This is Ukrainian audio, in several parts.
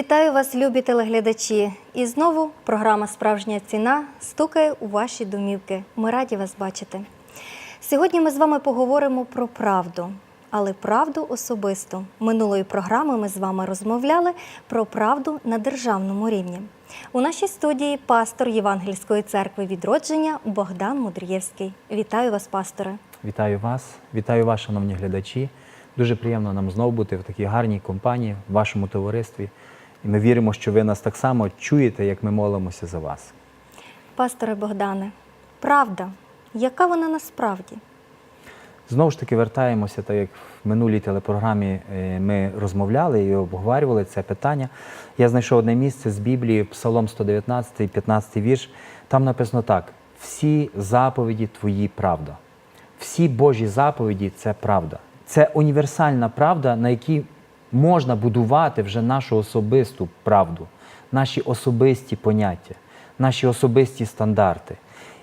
Вітаю вас, любі телеглядачі! І знову програма Справжня ціна стукає у ваші домівки. Ми раді вас бачити. Сьогодні ми з вами поговоримо про правду, але правду особисту. Минулої програми ми з вами розмовляли про правду на державному рівні. У нашій студії пастор Євангельської церкви відродження Богдан Мудрієвський. Вітаю вас, пасторе! Вітаю вас, вітаю вас, шановні глядачі. Дуже приємно нам знову бути в такій гарній компанії, в вашому товаристві. І ми віримо, що ви нас так само чуєте, як ми молимося за вас. Пасторе Богдане, правда, яка вона насправді? Знову ж таки, вертаємося, так як в минулій телепрограмі е, ми розмовляли і обговорювали це питання. Я знайшов одне місце з Біблії, Псалом 119, 15 вірш. Там написано так: всі заповіді твої правда. Всі Божі заповіді це правда. Це універсальна правда, на якій можна будувати вже нашу особисту правду, наші особисті поняття, наші особисті стандарти.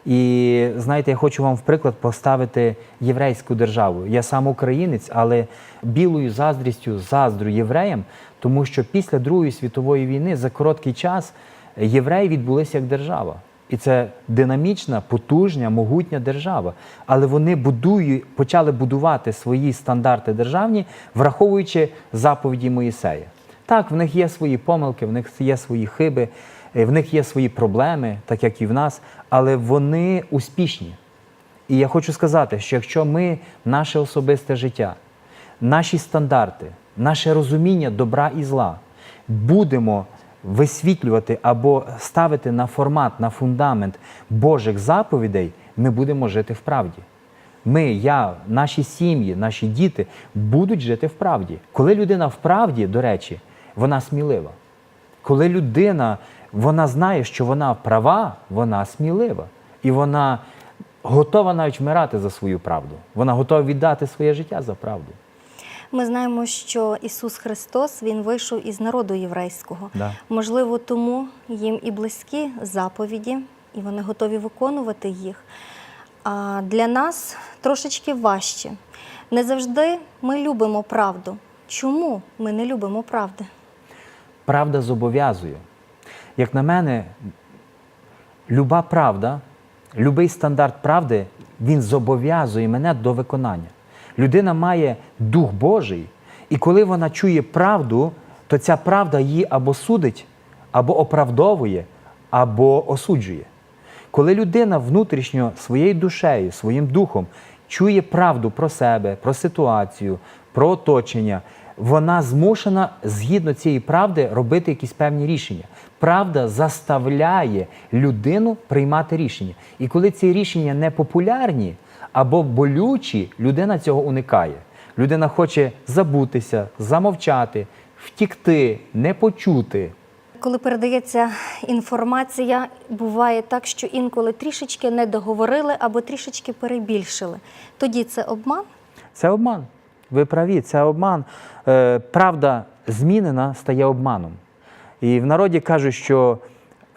І знаєте, я хочу вам в приклад поставити єврейську державу. Я сам українець, але білою заздрістю заздрю євреям, тому що після Другої світової війни за короткий час євреї відбулися як держава. І це динамічна, потужна, могутня держава. Але вони будують, почали будувати свої стандарти державні, враховуючи заповіді Моїсея. Так, в них є свої помилки, в них є свої хиби, е, в них є свої проблеми, так як і в нас, але вони успішні. І я хочу сказати, що якщо ми наше особисте життя, наші стандарти, наше розуміння добра і зла будемо висвітлювати або ставити на формат, на фундамент Божих заповідей, ми будемо жити в правді. Ми, я, наші сім'ї, наші діти будуть жити в правді. Коли людина в правді, до речі, вона смілива. Коли людина вона знає, що вона права, вона смілива. І вона готова навіть вмирати за свою правду. Вона готова віддати своє життя за правду. Ми знаємо, що Ісус Христос Він вийшов із народу єврейського. Да. Можливо, тому їм і близькі заповіді, і вони готові виконувати їх. А для нас трошечки важче. Не завжди ми любимо правду. Чому ми не любимо правди? Правда зобов'язує. Як на мене, люба правда, любий стандарт правди, він зобов'язує мене до виконання. Людина має Дух Божий, і коли вона чує правду, то ця правда її або судить, або оправдовує, або осуджує. Коли людина внутрішньо своєю душею, своїм духом чує правду про себе, про ситуацію, про оточення, вона змушена згідно цієї правди робити якісь певні рішення. Правда заставляє людину приймати рішення. І коли ці рішення не популярні або болючі, людина цього уникає. Людина хоче забутися, замовчати, втікти, не почути. Коли передається інформація, буває так, що інколи трішечки не договорили або трішечки перебільшили. Тоді це обман. Це обман. Ви праві, це обман. Е, правда змінена стає обманом. І в народі кажуть, що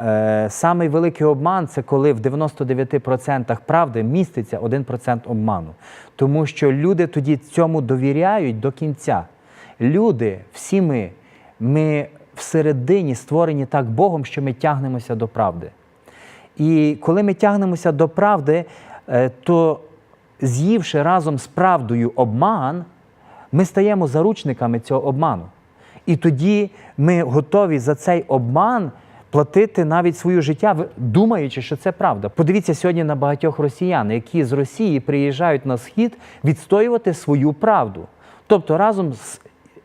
е, самий великий обман це коли в 99% правди міститься 1% обману. Тому що люди тоді цьому довіряють до кінця. Люди, всі ми, ми всередині створені так Богом, що ми тягнемося до правди. І коли ми тягнемося до правди, е, то з'ївши разом з правдою обман, ми стаємо заручниками цього обману. І тоді ми готові за цей обман платити навіть своє життя, думаючи, що це правда. Подивіться сьогодні на багатьох росіян, які з Росії приїжджають на схід відстоювати свою правду. Тобто разом з,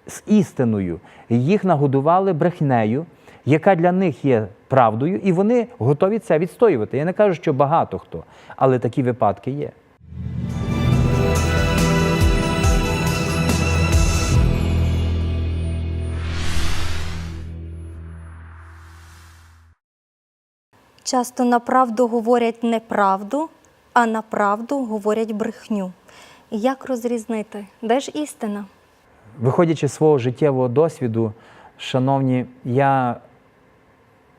з істиною їх нагодували брехнею, яка для них є правдою, і вони готові це відстоювати. Я не кажу, що багато хто, але такі випадки є. Часто на правду говорять неправду, а на правду говорять брехню. Як розрізнити? Де ж істина? Виходячи з свого життєвого досвіду, шановні, я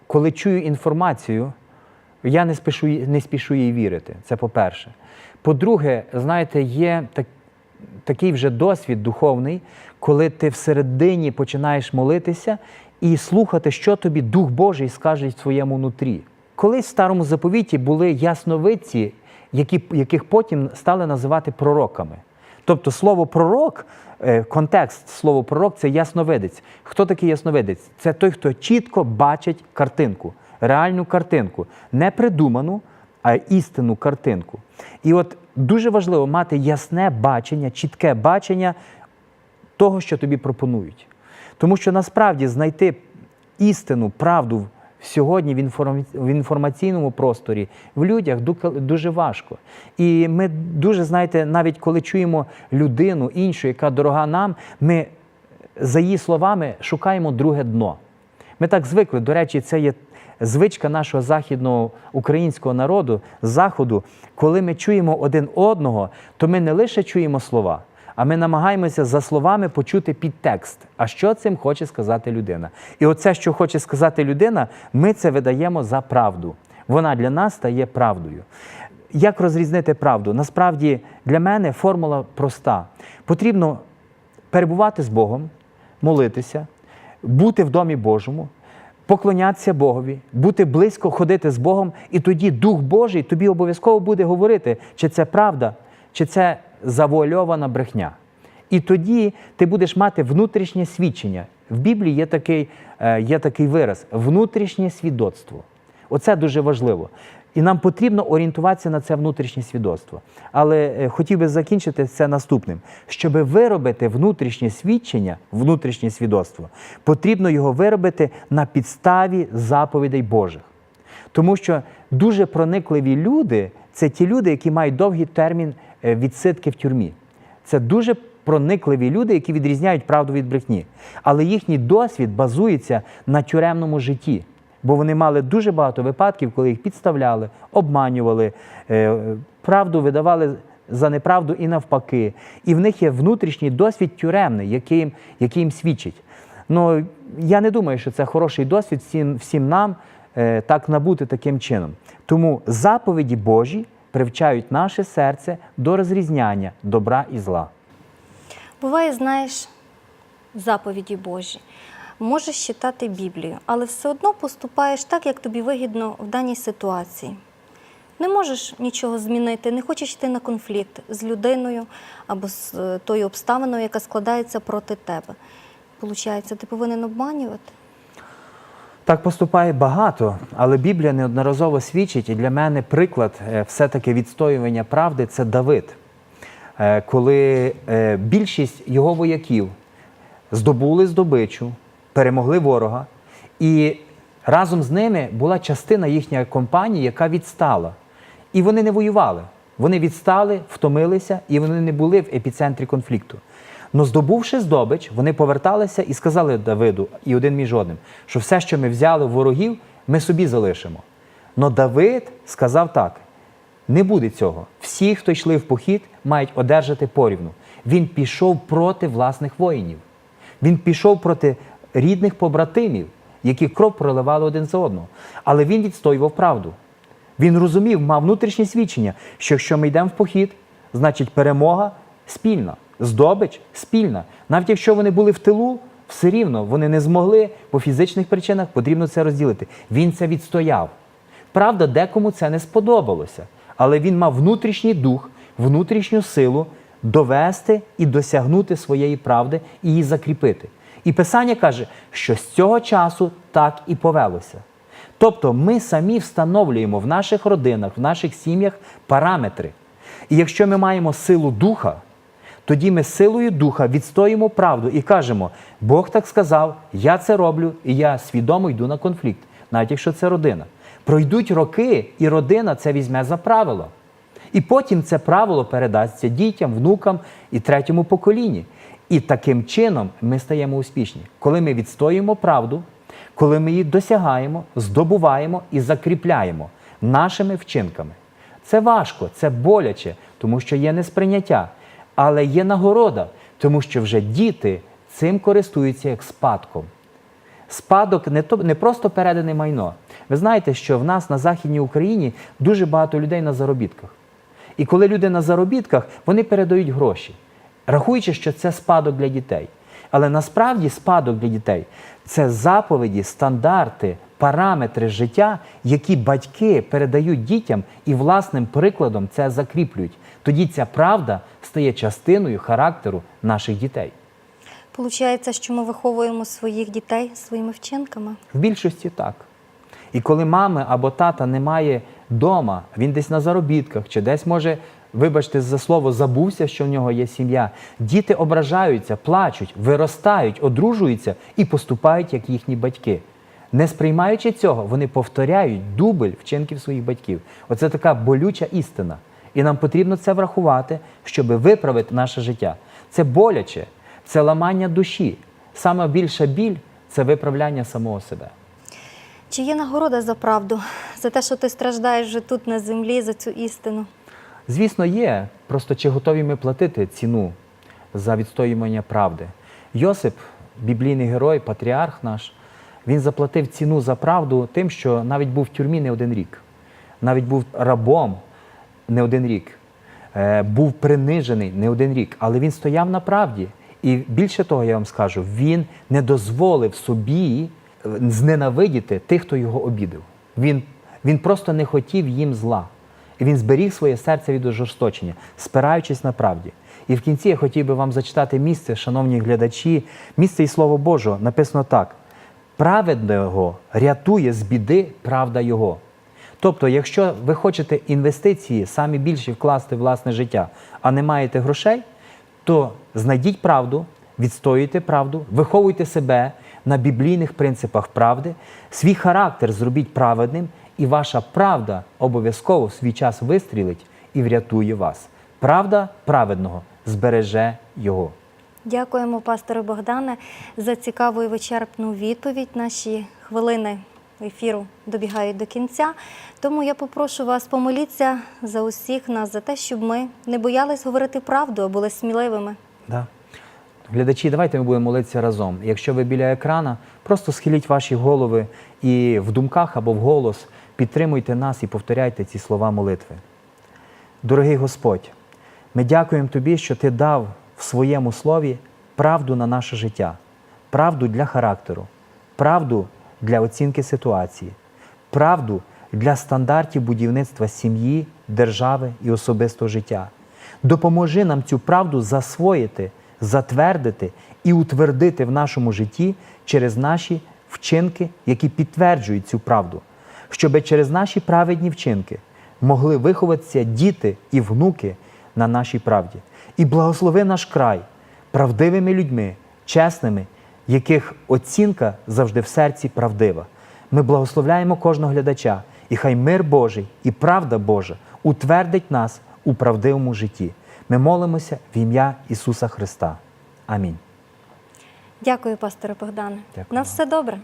коли чую інформацію, я не спішу, не спішу їй вірити. Це по-перше. По-друге, знаєте, є так, такий вже досвід духовний, коли ти всередині починаєш молитися, і слухати, що тобі Дух Божий скаже в своєму нутрі. Колись в старому заповіті були ясновидці, які, яких потім стали називати пророками. Тобто слово пророк, е, контекст слова пророк це ясновидець. Хто такий ясновидець? Це той, хто чітко бачить картинку, реальну картинку, не придуману, а істинну картинку. І от дуже важливо мати ясне бачення, чітке бачення того, що тобі пропонують. Тому що насправді знайти істину, правду сьогодні в інформаційному просторі в людях ду- дуже важко. І ми дуже, знаєте, навіть коли чуємо людину іншу, яка дорога нам, ми за її словами шукаємо друге дно. Ми так звикли. До речі, це є звичка нашого західного українського народу, заходу. Коли ми чуємо один одного, то ми не лише чуємо слова, а ми намагаємося за словами почути підтекст. А що цим хоче сказати людина? І оце, що хоче сказати людина, ми це видаємо за правду. Вона для нас стає правдою. Як розрізнити правду? Насправді для мене формула проста. Потрібно перебувати з Богом, молитися, бути в домі Божому, поклонятися Богові, бути близько, ходити з Богом, і тоді Дух Божий тобі обов'язково буде говорити, чи це правда, чи це завуальована брехня. І тоді ти будеш мати внутрішнє свідчення. В Біблії є такий, е, є такий вираз внутрішнє свідоцтво. Оце дуже важливо. І нам потрібно орієнтуватися на це внутрішнє свідоцтво. Але е, хотів би закінчити це наступним: щоб виробити внутрішнє свідчення, внутрішнє свідоцтво, потрібно його виробити на підставі заповідей Божих. Тому що дуже проникливі люди це ті люди, які мають довгий термін відсидки в тюрмі. Це дуже проникливі люди, які відрізняють правду від брехні. Але їхній досвід базується на тюремному житті. Бо вони мали дуже багато випадків, коли їх підставляли, обманювали, е, правду видавали за неправду і навпаки. І в них є внутрішній досвід тюремний, який їм, який їм свідчить. Ну, я не думаю, що це хороший досвід всім, всім нам е, так набути таким чином. Тому заповіді Божі привчають наше серце до розрізняння добра і зла. Буває, знаєш, заповіді Божі. Можеш читати Біблію, але все одно поступаєш так, як тобі вигідно в даній ситуації. Не можеш нічого змінити, не хочеш йти на конфлікт з людиною або з е, тою обставиною, яка складається проти тебе. Получається, ти повинен обманювати. Так поступає багато, але Біблія неодноразово свідчить, і для мене приклад е, все-таки відстоювання правди це Давид. Е, Коли е, більшість його вояків здобули здобичу, перемогли ворога, і разом з ними була частина їхньої компанії, яка відстала. І вони не воювали. Вони відстали, втомилися, і вони не були в епіцентрі конфлікту. Но здобувши здобич, вони поверталися і сказали Давиду і один між одним, що все, що ми взяли ворогів, ми собі залишимо. Но Давид сказав так: не буде цього. Всі, хто йшли в похід, мають одержати порівну. Він пішов проти власних воїнів. Він пішов проти рідних побратимів, які кров проливали один за одного. Але він відстоював правду. Він розумів, мав внутрішнє свідчення, що якщо ми йдемо в похід, значить перемога спільна, здобич спільна. Навіть якщо вони були в тилу, все рівно вони не змогли по фізичних причинах, потрібно це розділити. Він це відстояв. Правда, декому це не сподобалося, але він мав внутрішній дух, внутрішню силу довести і досягнути своєї правди і її закріпити. І Писання каже, що з цього часу так і повелося. Тобто ми самі встановлюємо в наших родинах, в наших сім'ях параметри. І якщо ми маємо силу духа, тоді ми силою духа відстоїмо правду і кажемо: Бог так сказав, я це роблю, і я свідомо йду на конфлікт, навіть якщо це родина. Пройдуть роки, і родина це візьме за правило. І потім це правило передасться дітям, внукам і третьому поколінні. І таким чином ми стаємо успішні, коли ми відстоюємо правду, коли ми її досягаємо, здобуваємо і закріпляємо нашими вчинками. Це важко, це боляче, тому що є несприйняття, але є нагорода, тому що вже діти цим користуються як спадком. Спадок не, то, не просто передане майно. Ви знаєте, що в нас на Західній Україні дуже багато людей на заробітках. І коли люди на заробітках, вони передають гроші, рахуючи, що це спадок для дітей. Але насправді спадок для дітей це заповіді, стандарти, параметри життя, які батьки передають дітям і власним прикладом це закріплюють. Тоді ця правда стає частиною характеру наших дітей. Получається, що ми виховуємо своїх дітей своїми вчинками. В більшості так. І коли мами або тата немає вдома, він десь на заробітках чи десь може, вибачте за слово, забувся, що в нього є сім'я. Діти ображаються, плачуть, виростають, одружуються і поступають як їхні батьки. Не сприймаючи цього, вони повторяють дубль вчинків своїх батьків. Оце така болюча істина. І нам потрібно це врахувати, щоб виправити наше життя. Це боляче, це ламання душі. Саме більша біль це виправляння самого себе. Чи є нагорода за правду, за те, що ти страждаєш вже тут на землі за цю істину? Звісно, є. Просто чи готові ми платити ціну за відстоювання правди? Йосип, біблійний герой, патріарх наш, він заплатив ціну за правду тим, що навіть був в тюрмі не один рік, навіть був рабом не один рік, е, був принижений не один рік, але він стояв на правді. І більше того, я вам скажу, він не дозволив собі е, зненавидіти тих, хто його обідав. Він, він просто не хотів їм зла. І він зберіг своє серце від ожорсточення, спираючись на правді. І в кінці я хотів би вам зачитати місце, шановні глядачі, місце і Слово Божого написано так: праведного рятує з біди правда Його. Тобто, якщо ви хочете інвестиції самі більші вкласти в власне життя, а не маєте грошей, то знайдіть правду, відстоюйте правду, виховуйте себе на біблійних принципах правди, свій характер зробіть праведним, і ваша правда обов'язково в свій час вистрілить і врятує вас. Правда праведного збереже його. Дякуємо, пасторе Богдане, за цікаву і вичерпну відповідь. Наші хвилини ефіру добігають до кінця. Тому я попрошу вас помоліться за усіх нас, за те, щоб ми не боялись говорити правду, а були сміливими. Да. Глядачі, давайте ми будемо молитися разом. Якщо ви біля екрана, просто схиліть ваші голови і в думках або в голос підтримуйте нас і повторяйте ці слова молитви. Дорогий Господь, ми дякуємо Тобі, що Ти дав в своєму слові правду на наше життя, правду для характеру, правду для оцінки ситуації, правду для стандартів будівництва сім'ї, держави і особистого життя. Допоможи нам цю правду засвоїти, затвердити і утвердити в нашому житті через наші вчинки, які підтверджують цю правду, щоб через наші праведні вчинки могли виховатися діти і внуки на нашій правді. І благослови наш край правдивими людьми, чесними, яких оцінка завжди в серці правдива. Ми благословляємо кожного глядача, і хай мир Божий і правда Божа утвердить нас у правдивому житті. Ми молимося в ім'я Ісуса Христа. Амінь. Дякую, пасторе Богдане. Дякую На все добре.